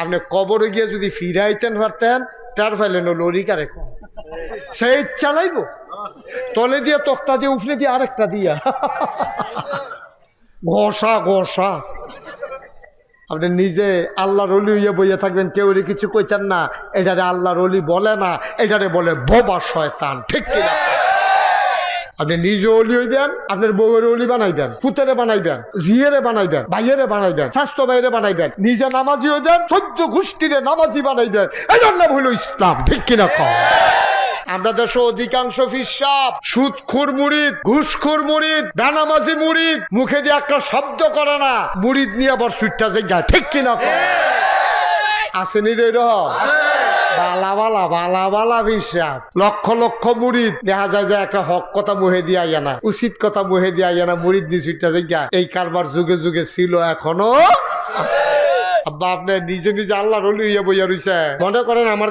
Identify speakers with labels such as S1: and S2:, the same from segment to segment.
S1: আপনি কবরে গিয়ে যদি ফিরাইতেন পারতেন তার ফাইলেন লরি কারে কম। সেই চালাইব। তলে দিয়ে, তক্তা দিয়ে উফলে দিয়ে আরেকটা দিয়া। ঘষা ঘষা। আপনি নিজে আল্লাহর অলি হইয়া বইয়া থাকবেন, কেউ কিছু কইতেন না, এটারে আল্লাহর অলি বলে না, এটারে বলে বোবা শয়তান, ঠিক কিনা? আপনি নিজে অলি হইবেন আপনার বউয়ের অলি বানাইবেন ফুতেরে বানাইবেন জিয়েরে বানাইবেন ভাইয়েরে বানাইবেন স্বাস্থ্য ভাইয়েরে বানাইবেন নিজে নামাজি হইবেন চোদ্দ গোষ্ঠীরে নামাজি বানাইবেন। এই জন্য হইল ইসলাম ঠিক কিনা কম আমরা দেশে অধিকাংশ ফিসাব সুদখুর মুড়িদ ঘুষখুর মুড়িদ বেনামাজি মুড়িদ মুখে দিয়ে একটা শব্দ করে না মুড়িদ নিয়ে আবার সুইটটা জায়গা ঠিক কিনা কম আসেনি রে রহ? বালা বালা বালা বালা বিশ্বাস। লক্ষ লক্ষ মুড়িদ দেখা যায় যে একটা হক কথা মুহে দিয়ে আইয়া না, উচিত কথা মুহে দিয়ে আইয়া না মুড়িদ দিয়ে এই কারবার যুগে যুগে ছিল, এখনও আপনি নিজে নিজে আল্লাহ মনে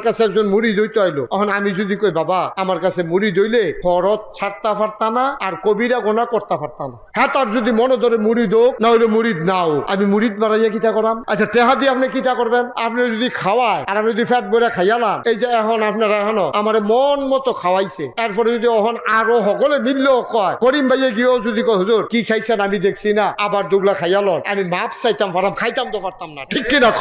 S1: কাছে একজন মুড়ি আইলো। আমি যদি কই, বাবা কাছে মুড়ি আর হ্যাঁ যদি মনে মুড়ি নাও। আমি আচ্ছা আপনি যদি খাওয়ায়, আর আমি যদি ফ্যাট খাইয়ালাম, এই যে এখন আপনারা এখনও আমার মন মতো খাওয়াইছে। তারপরে যদি এখন আরও সকলে মিললেও কয়, করিম ভাইয়ে গিয়েও যদি কয়, হুজুর, কি খাইছেন আমি দেখছি না, আবার দুগলা খাইয়ালন আমি মাপ চাইতাম খাইতাম তো পারতাম না। ঠিক কিনা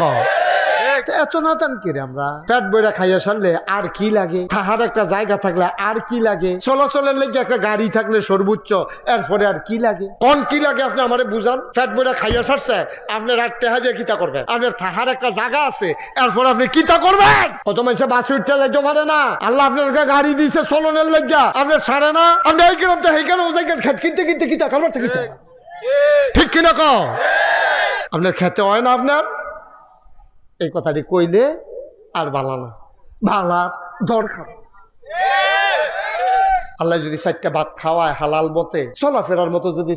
S1: এত নাতান আমরা? পেট বইরা খাইয়া সারলে আর কি লাগে? থাহার একটা জায়গা থাকলে আর কি লাগে? চলাচলের লেগে একটা গাড়ি থাকলে সর্বোচ্চ এরপরে আর কি লাগে? কোন কি লাগে আপনি আমারে বুঝান? পেট বইরা খাইয়া সারছে আপনার আর টেহা দিয়ে কিতা করবেন? আপনার থাহার একটা জায়গা আছে এরপর আপনি কিতা করবেন? কত মানুষে বাসে উঠতে যাইতে পারে না। আল্লাহ আপনার গাড়ি দিছে চলনের লেগা আপনার সারে না? আপনি এই কিরম তো খেত কিনতে কিনতে কিতা কারবার কিতা ঠিক কিনা কও? আপনার খেতে হয় না আপনার? এই কথাটি কইলে আর বালা না। ভালার দরকার। আল্লাহ যদি চারটা ভাত খাওয়ায় হালাল মতে চলাফেরার মতো যদি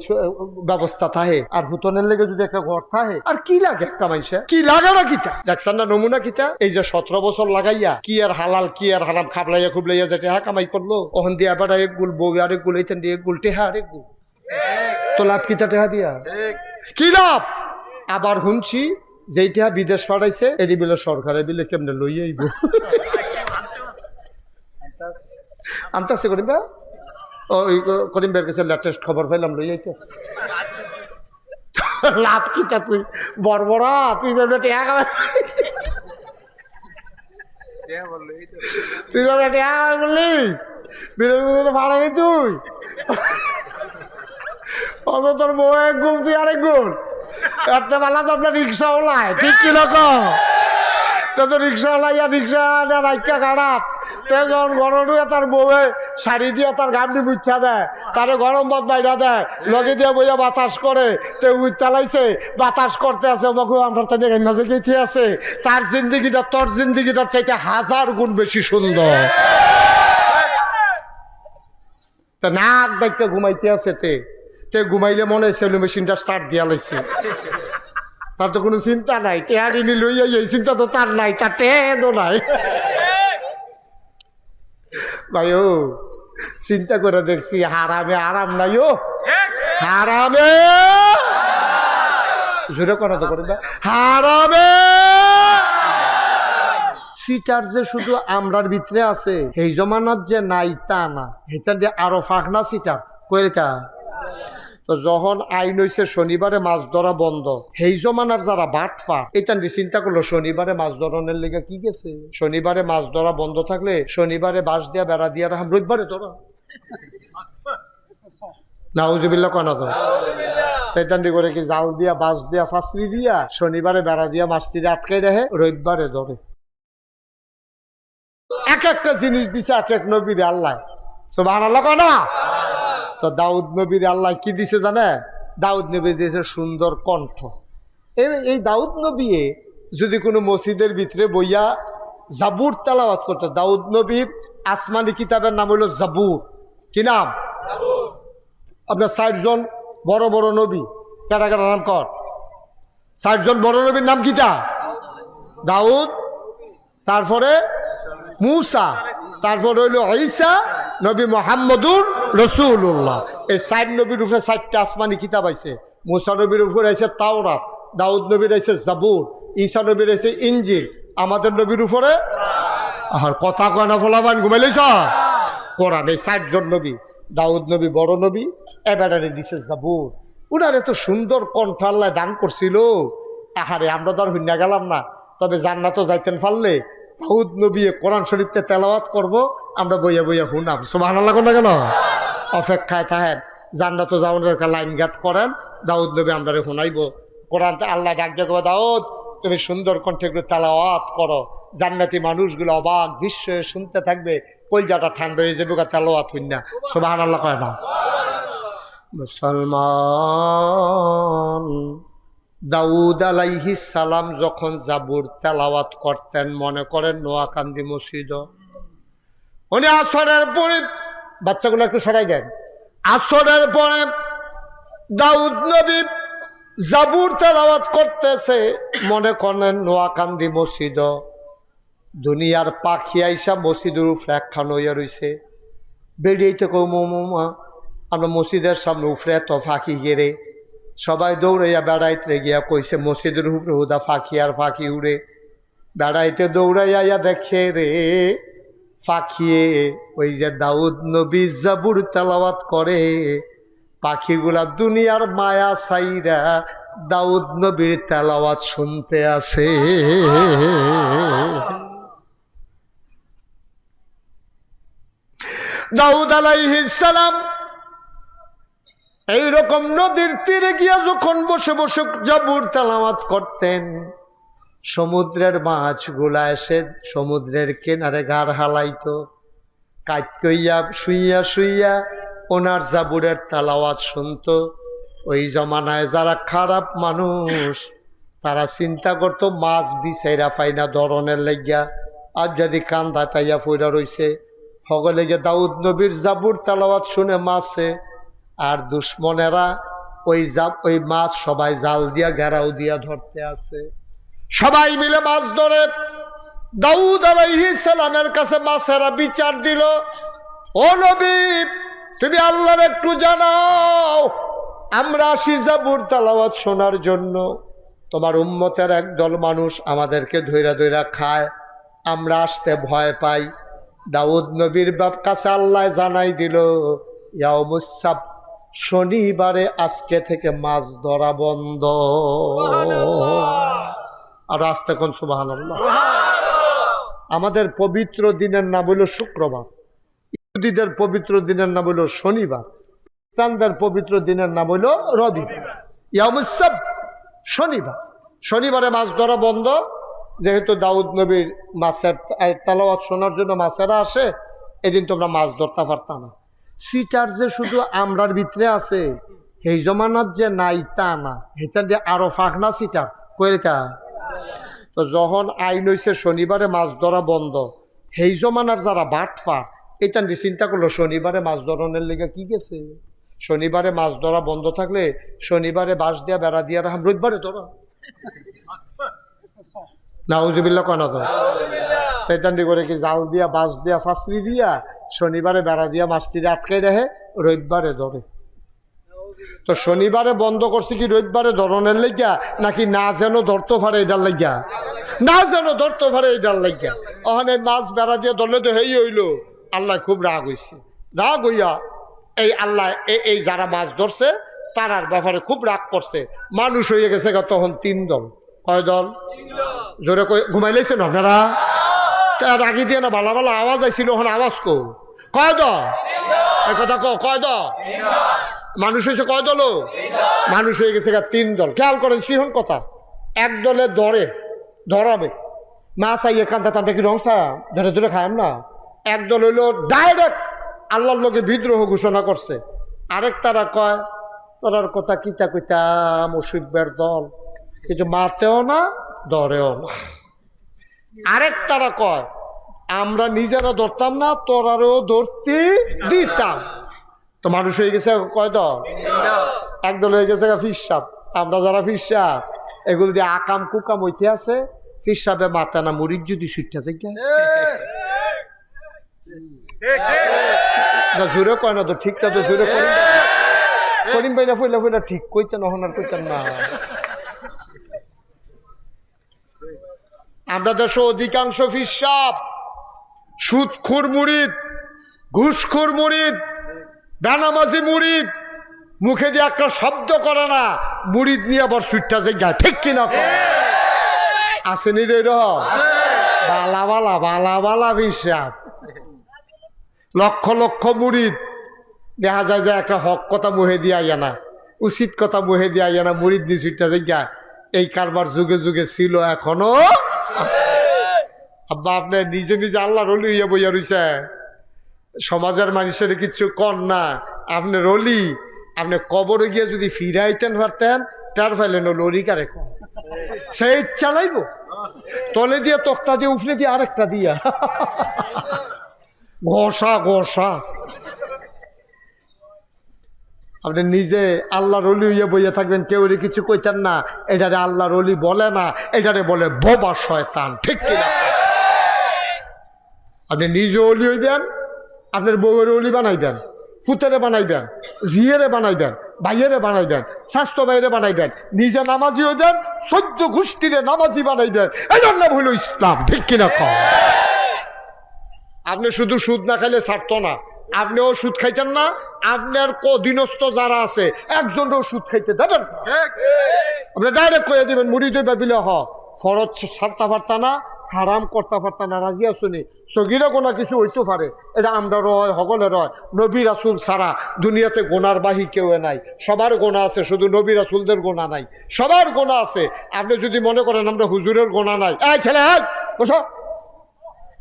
S1: ব্যবস্থা থাকে আর হুতনের লেগে যদি একটা ঘর থাকে আর কি লাগে একটা মানুষে? কি লাগে না কিতা? দেখছেন না নমুনা কিতা? এই যে সতেরো বছর লাগাইয়া কি আর হালাল কি আর হারাম খাবলাইয়া খুবলাইয়া যেটা হ্যাঁ কামাই করল ওখান দিয়ে আবার এক গুল বউ আরেক গুল এইখান দিয়ে এক গুল টেহা আরেক গুল। তো লাভ কিতা টেহা দিয়া? কি লাভ? আবার শুনছি যেইটা বিদেশ পাঠাইছে এটি বিলে সরকারে বিলে কেমনে লই আইব? আনতাছে করিম বা ওই করিম বের কাছে লেটেস্ট খবর পাইলাম, লই আইতাছে। লাভ কিটা তুই? বড় বড় তুই যেন টেয়া খাবে তুই যেন টেয়া খাবে বললি। বিদেশ বিদেশে ভাড়াই তুই। অত তোর বউ এক গুণ, তুই আরেক গুণ। একটা বেলা তো আপনার রিক্সা ওলায়, ঠিক কি রকম তো তো রিক্সা ওলাইয়া রিক্সা রাইকা খারাপ। তে যখন গরম তার বউয়ে শাড়ি দিয়ে তার গামটি বুচ্ছা দেয়, তারে গরম বাদ বাইরা দেয়, লগে দিয়ে বইয়া বাতাস করে, তে উইট চালাইছে, বাতাস করতে আছে মগু আমার তাই মাঝে আছে। তার জিন্দিগিটা, তোর জিন্দিগিটার চাইতে হাজার গুণ বেশি সুন্দর। তা নাক দেখতে ঘুমাইতে আছে তে। তে ঘুমাইলে মনে হয় সেলু মেশিনটা স্টার্ট দিয়া লাইছে। তার তো কোনো চিন্তা নাই। টেহারিনি লইয়া এই চিন্তা তো তার নাই, তার টেহেদও নাই। ভাই ও, চিন্তা করে দেখছি, হারামে আরাম নাই ও। হারামে! জোরে কথা তো করবে হারামে! সিটার যে শুধু আমরার ভিতরে আছে এই জমানার যে নাই তা না। দিয়ে আরও ফাঁকনা সিটার। কইটা তো যখন আইন হইছে শনিবারে মাছ ধরা বন্ধ, সেই জমানার যারা বাটফা এটা নিয়ে চিন্তা করল, শনিবারে মাছ ধরনের লেগে কি গেছে? শনিবারে মাছ ধরা বন্ধ থাকলে শনিবারে বাঁশ দিয়া, বেড়া দিয়া রাখাম রবিবারে ধরা। তো? করে কি জাল দিয়া, বাঁশ দিয়া শাস্ত্রী দিয়া, শনিবারে বেড়া দিয়া মাছটিরে আটকে রাখে, রবিবারে ধরে। এক একটা জিনিস দিছে এক এক নবীর আল্লাহ। সুবাহ আল্লাহ কনা তো দাউদ নবীর আল্লাহ কি দিছে জানে? দাউদ নবী দিয়েছে সুন্দর কণ্ঠ। এই দাউদ নবী যদি কোনো মসজিদের ভিতরে বইয়া জাবুর তেলাওয়াত করতো, দাউদ নবীর আসমানি কিতাবের নাম হলো জাবুর। কি নাম? আপনার ষাটজন বড় বড় নবী কারা কারা নাম কর? ষাটজন বড় নবীর নাম কিটা? দাউদ, তারপরে মুসা, তারপরে হইল ঈসা নবী মোহাম্মদুর রসুল্লাহ এই সাইড নবীর উপরে চারটা আসমানি কিতাব আছে। মুসা নবীর উপরে আছে তাওরাত, দাউদ নবীর আছে জাবুর, ঈসা নবীর এসে ইঞ্জিল আমাদের নবীর উপরে? আর কথা কয় না ফলাবান ঘুমাইলেছ কোরআন, এই ষাটজন নবী, দাউদ নবী বড় নবী এবারে দিছে জাবুর। উনার এত সুন্দর কণ্ঠ আল্লাহ দান করছিল। আহারে, আমরা তো আর হইনা গেলাম না। তবে জান্নাতও যাইতেন পারলে দাউদ নবী কোরআন শরীফতে তেলাওয়াত করব, আমরা বইয়া বইয়া শুনাম সুবাহ আল্লাহ না কেন? অপেক্ষায় থাকেন। জান্নাতও যাওয়ার একটা লাইন গাট করেন, দাউদ নবী আমরা শুনাইব। কোরআন আল্লাহ ডাক দেখো দাউদ, তুমি সুন্দর কণ্ঠে এগুলো তেলাওয়াত করো। জান্নাতি মানুষগুলো অবাক বিস্ময়ে শুনতে থাকবে, কলজাটা ঠান্ডা হয়ে যাবে তেলাওয়াত হইন না। সুবাহ আল্লাহ কয় না? মুসলমান দাউদ আলাইহি সালাম যখন জাবুর তেলাওয়াত করতেন, মনে করেন নোয়াকান্দি মসজিদ উনি আসরের পরে, বাচ্চাগুলো একটু সরাই দেন। আসরের পরে দাউদ নবী জাবুর তেলাওয়াত করতেছে, মনে করেন নোয়াকান্দি মসজিদ দুনিয়ার পাখি আইসা মসজিদের উপরে একখান হইয়া রইছে। বেরিয়েতে কৌ মোমা আমরা মসজিদের সামনে উফরে এত ফাঁকি গেরে সবাই দৌড়াইয়া বেড়াইতে গিয়া কইছে, মসজিদের উপরে হুদা ফাঁকি আর ফাঁকি উড়ে। বেড়াইতে দৌড়াইয়া দেখে রে পাখিয়ে ওই যে দাউদ নবী জাবুর তালাওয়াত করে। পাখিগুলা দুনিয়ার মায়া সাইরা দাউদ নবীর তেলাওয়াত শুনতে আসে। দাউদ আলাইহিস সালাম এইরকম নদীর তীরে গিয়া যখন বসে বসে জাবুর তেলাওয়াত করতেন, সমুদ্রের মাছগুলা এসে সমুদ্রের কিনারে গার হালাইত কাজ কইয়া শুইয়া শুইয়া ওনার জাবুরের তালাওয়াত শুনত। ওই জমানায় যারা খারাপ মানুষ, তারা চিন্তা করতো, মাছ বিচাইরা পাই না ধরনের লেগিয়া। আর যদি কান্দা তাইয়া ফইরা রইছে সকলে গিয়ে দাউদ নবীর জাবুর তালাওয়াত শুনে মাছে আর দুশ্মনেরা ওই ওই মাছ সবাই জাল দিয়া, ঘেরাও দিয়া ধরতে আছে। সবাই মিলে মাছ ধরে। দাউদ আলাইহি সালামের কাছে মাছেরা বিচার দিল, ও নবী, তুমি আল্লাহর একটু জানাও, আমরা আসি জাবুর তালাওয়াত শোনার জন্য। তোমার উম্মতের একদল মানুষ আমাদেরকে ধৈরা ধৈরা খায়, আমরা আসতে ভয় পাই। দাউদ নবীর বাপ কাছে আল্লাহ জানাই দিল ইয়ামুসাব শনিবারে আজকে থেকে মাছ ধরা বন্ধ। আর আসতে কোন সুবাহ আমাদের পবিত্র দিনের নাম হইল শুক্রবার। ইহুদিদের পবিত্র দিনের নাম হইল শনিবার। খ্রিস্টানদের পবিত্র দিনের নাম হইল রবিবার। ইয়ামুসাব শনিবার। শনিবারে মাছ ধরা বন্ধ। যেহেতু দাউদ নবীর মাছের তালাওয়াত শোনার জন্য মাছেরা আসে এদিন তোমরা মাছ ধরতে পারতাম না। সিটার যে শুধু আমরার ভিতরে আছে, সেই জমানার যে নাই তা না। সেটা যে আরও ফাঁক না সিটার কইটা তো যখন আইন হয়েছে শনিবারে মাছ ধরা বন্ধ, সেই জমানার যারা বাট ফার এটা নিয়ে চিন্তা করল, শনিবারে মাছ ধরনের লেগে কি গেছে? শনিবারে মাছ ধরা বন্ধ থাকলে শনিবারে বাঁশ দিয়া বেড়া দিয়া রাখাম রবিবারে ধরা। নাউজুবিল্লা কেন তো সেইটান্ডি করে কি জাল দিয়া বাঁশ দিয়া শাস্ত্রি দিয়া শনিবারে বেড়া দিয়া মাছটিরে আটকে রাখে রবিবারে ধরে। তো শনিবারে বন্ধ করছে কি রবিবারে ধরনের লেগিয়া নাকি না যেন ধরতে পারে এটার লাগিয়া? না যেন ধরতে পারে এটার লাগিয়া। ওখানে মাছ বেড়া দিয়ে ধরলে তো হেই হইল। আল্লাহ খুব রাগ হইছে। রাগ হইয়া এই আল্লাহ এই যারা মাছ ধরছে তারার ব্যাপারে খুব রাগ করছে। মানুষ হয়ে গেছে তখন তিন দল। কয় দল? জোরে কই ঘুমাইলেছেন আপনারা? তার রাগি দিয়ে না ভালো ভালো আওয়াজ আইছিল ওখানে আওয়াজ কো কয় দল? এই কথা কো কয় দল? মানুষ হয়েছে কয় দল মানুষ হয়ে গেছে তিন দল। খেয়াল করেন, সিহন কথা। এক দলে ধরে, ধরাবে। মাছ আই এখান থেকে কি রংসা ধরে ধরে খায়াম না? এক দল হইল ডাইরেক্ট আল্লাহর লোকে বিদ্রোহ ঘোষণা করছে। আরেক তারা কয়, তোরার কথা কিতা কইতা মুসিবের দল। কিছু মাতেও না, ধরেও না। আরেক তারা কয়, আমরা নিজেরা ধরতাম না, তোরারও ধরতে দিতাম। তো মানুষ হয়ে গেছে কয় দল? একদল হয়ে গেছে ফিসাব আমরা যারা ফিসাব এগুলো দিয়ে আকাম কুকাম হইতে আছে ফিসাবে মাথা না মরিচ যদি সুইটাছে কে? না, জোরে কয় না তো ঠিকটা তো, জোরে করিম করিম ভাই না, ফইলা ফইলা ঠিক কইতে নহন আর কইতেন না। আমরা দেশে অধিকাংশ ফিসাব। সুদখুর মুড়িদ ঘুষখুর মুড়িদ ডানামাজি মুড়িদ মুখে দিয়ে একটা শব্দ করে না মুড়িদ নিয়ে আবার সুইটটা জায়গায় ঠিক কিনা? আসেনি রে বালা বালা বালা বালা বিশ্বাস লক্ষ লক্ষ মুড়িদ দেখা যায় যে একটা হক কথা মুহে দিয়ে আইয়া না, উচিত কথা মুহে দিয়ে আইয়া না মুড়িদ দিয়ে সুইটটা যে জায়গায় এই কারবার যুগে যুগে ছিল, এখনও আব্বা, আপনি নিজে নিজে আল্লাহ রলি হইয়া বইয়া রইছে সমাজের মানুষের কিছু কর না। আপনি রলি, আপনি কবরে গিয়ে যদি ফিরাইতেন পারতেন, তার ফেলে লরি কারে কম। সেই চালাইব তলে দিয়ে, তক্তা দিয়ে উফলে দিয়ে আরেকটা দিয়া। ঘষা ঘষা। আপনি নিজে আল্লাহর অলি হইয়া বইয়া থাকবেন, কেউ কিছু কইতেন না, এটারে আল্লাহর অলি বলে না, এটারে বলে বোবা শয়তান, ঠিক কিনা আপনি নিজে অলি হইবেন, আপনার বউয়ের অলি বানাইবেন ফুতেরে বানাইবেন জিয়েরে বানাইবেন, ভাইয়েরে বানাইবেন, স্বাস্থ্য ভাইয়েরে বানাইবেন, নিজে নামাজি হইবেন, সদ্য গোষ্ঠীরে নামাজি বানাইবেন এটার নাম হইল ইসলাম, ঠিক কিনা কম আপনি শুধু সুদ না খাইলে ছাড়তো না। আপনিও সুদ খাইতেন না আপনার কদিনস্থ যারা আছে একজনও সুদ খাইতে দেবেন আপনি ডাইরেক্ট কয়ে দিবেন মুড়ি দই ভাবিলে হ ফরজ সারতা পারতা না হারাম করতে পারতা না রাজি আসুনি সগিরে গোনা কিছু হইতে পারে এটা আমরা রয় হগলে রয়। নবী রাসুল ছাড়া দুনিয়াতে গোনার বাহি কেউ নাই। সবার গোনা আছে শুধু নবী রাসুলদের গোনা নাই। সবার গোনা আছে। আপনি যদি মনে করেন আমরা হুজুরের গোনা নাই এই ছেলে বসো।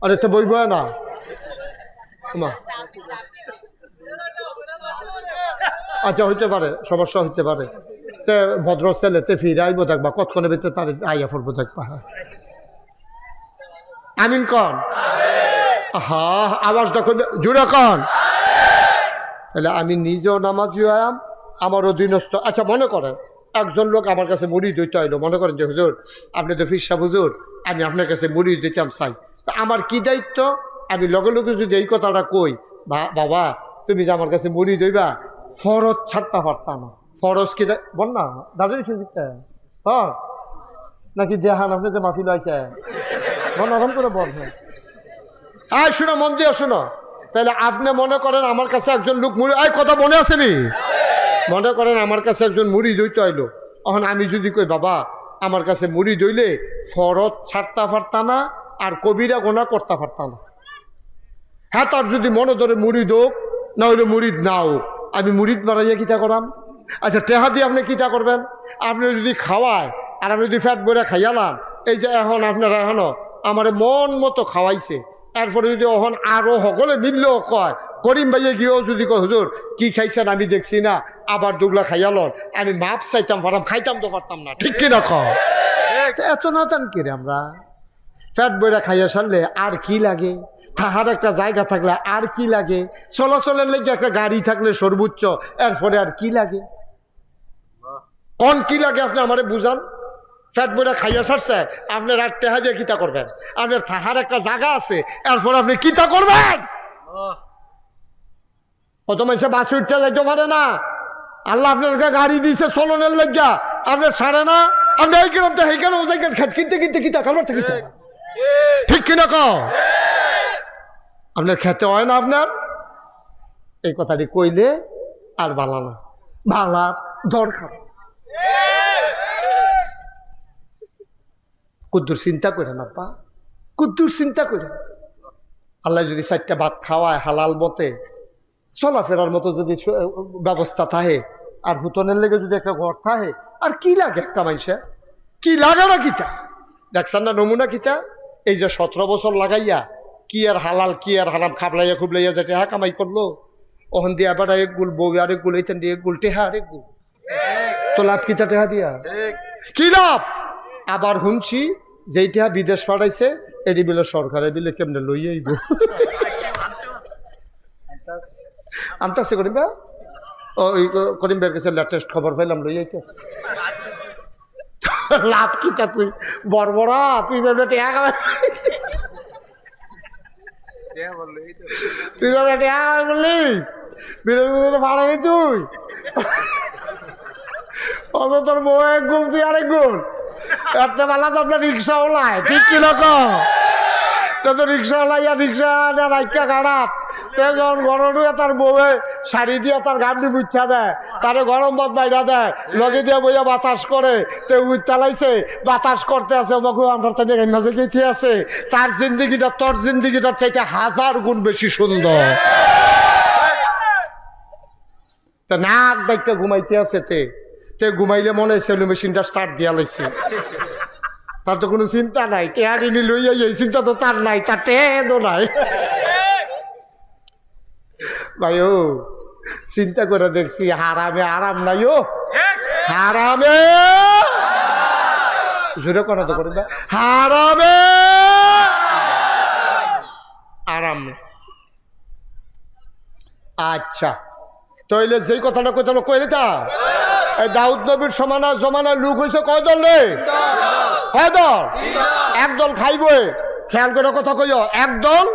S1: আরে তো বইব না। মা। আচ্ছা হইতে পারে, সমস্যা হইতে পারে। তে ভদ্র ছেলে, তে ফিরে আইব দেখবা কতক্ষণে ভিতরে তার আইয়া পড়ব দেখবা হ্যাঁ। আমিন কন? হা আওয়াজ দেখুন জুড়ে কন। তাহলে আমি নিজেও নামাজি হয়াম আমার অধীনস্থ আচ্ছা মনে করেন, একজন লোক আমার কাছে মুড়ি দইতে আইলো, মনে করেন যে, হুজুর, আপনি তো ফিরসা, হুজুর, আমি আপনার কাছে মুড়ি দিতাম চাই। তা আমার কি দায়িত্ব? আমি লগে লগে যদি এই কথাটা কই বাবা, তুমি যে আমার কাছে মুড়ি দইবা ফরজ ছাড়তে পারতাম না। ফরজ কি বল না দাদুর সুযোগটা হ্যাঁ নাকি দেহান আপনি যে মাফি আছে বল আরাম করে বল হ্যাঁ। আয়, শোনো, মন দিয়ে শোনো। তাহলে আপনি মনে করেন আমার কাছে একজন লোক মুড়ি আয় কথা মনে আসেনি মনে করেন আমার কাছে একজন মুড়ি দইতে আইলো। এখন আমি যদি কই, বাবা, আমার কাছে মুড়ি দইলে ফরত ছাড়তে পারতা না, আর কবিরা গোনা করতে পারতা না। হ্যাঁ তার যদি মনে ধরে মুড়ি দোক না হইলে মুড়িদ নাও। আমি মুড়িদ বাড়াইয়া কিতা করাম? আচ্ছা টেহা দিয়ে আপনি কিতা করবেন? আপনি যদি খাওয়ায় আর আমি যদি ফ্যাট বইরা খাইয়ালাম এই যে এখন আপনারা এখনও আমার মন মতো খাওয়াইছে এরপরে যদি এখন আরও সকলে মিললেও কয় করিম ভাইয়ে গিয়েও যদি কয় হুজুর কি খাইছেন আমি দেখছি না আবার দুগলা খাইয়ালন আমি মাপ চাইতাম পারতাম খাইতাম তো পারতাম না ঠিক কিনা কয় তো এত না তান কি রে আমরা? ফ্যাট বইরা খাইয়া সারলে আর কি লাগে? তাহার একটা জায়গা থাকলে আর কি লাগে? চলাচলের লেগে একটা গাড়ি থাকলে সর্বোচ্চ এরপরে আর কি লাগে? কোন কি লাগে আপনি আমারে বুঝান? ফ্যাট বইরা খাইয়া সারছে আপনি রাত টেহা দিয়ে কিতা করবেন? আপনার তাহার একটা জায়গা আছে এরপর আপনি কিতা করবেন? কত মানুষে বাসে উঠতে যাইতে পারে না। আল্লাহ আপনাকে গাড়ি দিয়েছে চলনের লেগা আপনার সারে না? আপনি এই কিরম তো খেত কিনতে কিনতে কিতা কারবার ঠিক কিনা কও? আপনার খেতে হয় না আপনার? এই কথাটি কইলে আর ভালা না। ভালা দরকার কুদ্দুর চিন্তা করে না পা কুদ্দুর চিন্তা করে আল্লাহ যদি চারটা ভাত খাওয়ায় হালাল মতে, চলাফেরার মতো যদি ব্যবস্থা থাকে, আর হুতনের লেগে যদি একটা ঘর থাকে, আর কি লাগে একটা মানুষে কি লাগে না কিতা? দেখছেন না নমুনা কিতা? এই যে সতেরো বছর লাগাইয়া কি আর হালাল, কি আর হারাম, খাবলাইয়া খুবলাইয়া যেটা হ্যাঁ কামাই করল? ওখান দিয়ে আবার এক গুল, বউ আরেক গুল, এইখান দিয়ে এক গুল, টেহা আরেক গুল। তো লাভ কিতা টেহা দিয়া? কি লাভ? আবার শুনছি যে যেইটা বিদেশ পাঠাইছে এটি বিলে সরকারে বিলে কেমনে লই আইব? আনতাছে করিম বা ওই করিম বের কাছে লেটেস্ট খবর পাইলাম, লই আইতেছে। লাভ কিতা তুই? বড়বড়া তুই যেন টেহা খাবে তুই তো তুই অত তোর বউ এক গুণ তুই আরেক গুণ একটা বেলা তো আপনার রিক্সাওয়ালায় ঠিক কি তো রিক্সা ওলাই রিক্সা রিক্সা রাইকা খারাপ তার বউয়ে দিয়ে বাতাস করে, তে বাতাস করতে আছে আছে। তার জিন্দিগিটা, তোর জিন্দিগিটার চাইতে হাজার গুণ বেশি সুন্দর। নাক ডাইকা ঘুমাইতে আছে তে। তে ঘুমাইলে মনে হয় সেলু মেশিনটা স্টার্ট দিয়া লাইছে। তার তো কোনো চিন্তা নাই টেহারিনি লইয়া এই চিন্তা তো তার নাই, তার টেহেদও নাই। ভাই ও চিন্তা করে দেখছি হারামে আরাম নাই ও। হারামে! জোরে করা তো করে হারামে! আরাম। আচ্ছা তইলে যেই কথাটা কই কইতে কইলে তা। দাউদ নবীর সমানা জমানা লুক হয়েছে কয় দল রে? কয় দল? একদল খাইবই খেয়াল করে কথা কইও একদল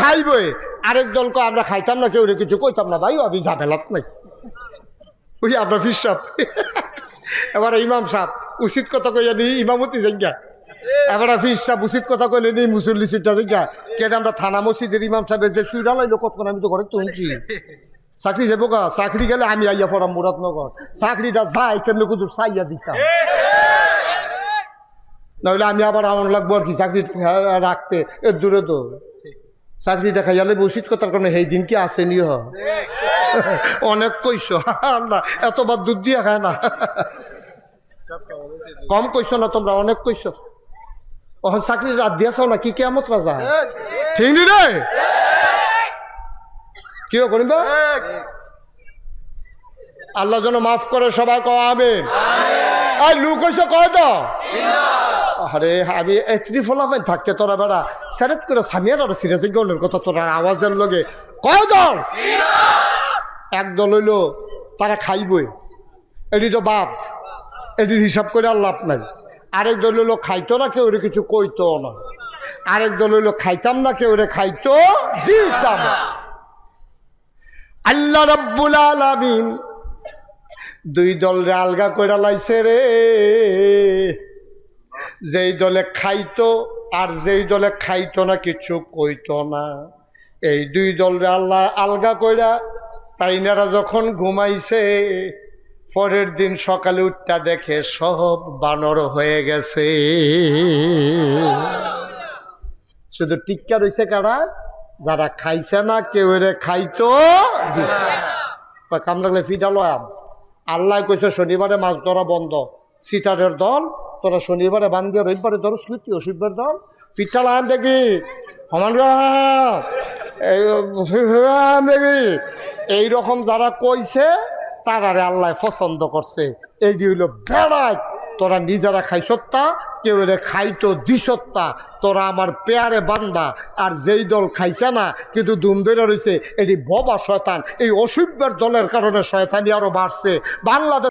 S1: খাইবই। আরেক দল কয়, আমরা খাইতাম না, কেউ কিছু কইতাম না ভাই, আমি ঝামেলাত নাই। ওই আপনার ফির সাপ এবার ইমাম সাপ উচিত কথা কইয়া নি, ইমামতি জায়গা এবার ফির সাপ উচিত কথা কইলে নি, মুসল্লি সিটটা জায়গা কেন আমরা থানা মসজিদের ইমাম সাহেবের যে সুইরা লাইলো, কতক্ষণ আমি তো ঘরে তুলছি। চাকরি যাব কা চাকরি গেলে আমি আইয়া পড়াম মুরাদনগর। চাকরিটা যাই, কেমনি কুদু চাইয়া দিতাম। নইলে আমি আবার আমার লাগবো আর কি, চাকরি রাখতে। এর দূরে তো চাকরিটা খাইয়ালে উচিত কথার কারণে সেই দিন কি আসেনি হ অনেক কইস আল্লাহ, এতবার দুধ দিয়ে খায় না। কম কইস না তোমরা, অনেক কইস ওখান চাকরি রাত দিয়েছ না, কি কেমত রাজা? ঠিক নি রে? কিও করিবা? আল্লাহ যেন মাফ করে সবাই কয় আমিন। আর লুক কয় তো আরে আমি এত্রি ফলাফাইন থাকতে তোরা বেড়া স্যারেট করে সামিয়ার আর সিরাজ গনের কথা তোরা আওয়াজের লগে কয় দল। এক দল হইল তারা খাইবই। এটি তো বাদ এটির হিসাব করে আর লাভ নাই। আরেক দল হইল, খাইতো না কেউ রে কিছু কইতো না। আরেক দল হইল, খাইতাম না কেউ রে খাইতো দিতাম। আল্লাহ রব্বুল আলামিন দুই দল রে আলগা কইরা লাইছে রে। যেই দলে খাইতো আর যেই দলে খাইতো না কিছু কইতো না। এই দুই দল আল্লাহ আলগা কইরা তাই তাইনারা যখন ঘুমাইছে, পরের দিন সকালে উঠটা দেখে সব বানর হয়ে গেছে। শুধু টিক্কা রইছে কারা? যারা খাইছে না, কেউ রে খাইতো দিছে। কাম লাগলে ফিটা লয়াম। আল্লাহ কইছে, শনিবারে মাছ ধরা বন্ধ। সিটারের দল তোরা শনিবারে বান দিয়ে রবিবারে ধরো স্মৃতি অসুবিধার দল। পিঠা লাগাম দেখবি সমান রাম। দেখবি এইরকম যারা কইছে তারারে আল্লাহ পছন্দ করছে। এই যে হইল বেড়াই, তোরা নিজেরা খাইসত্তা কেউ রে খাইতো দিসত্তা তোরা আমার পেয়ারে বান্দা, আর যেই দল খাইছে না, কিন্তু দুম ধরে রয়েছে এটি ববা শয়তান। এই অসভ্যের দলের কারণে শয়তানি আরও বাড়ছে। বাংলাদেশ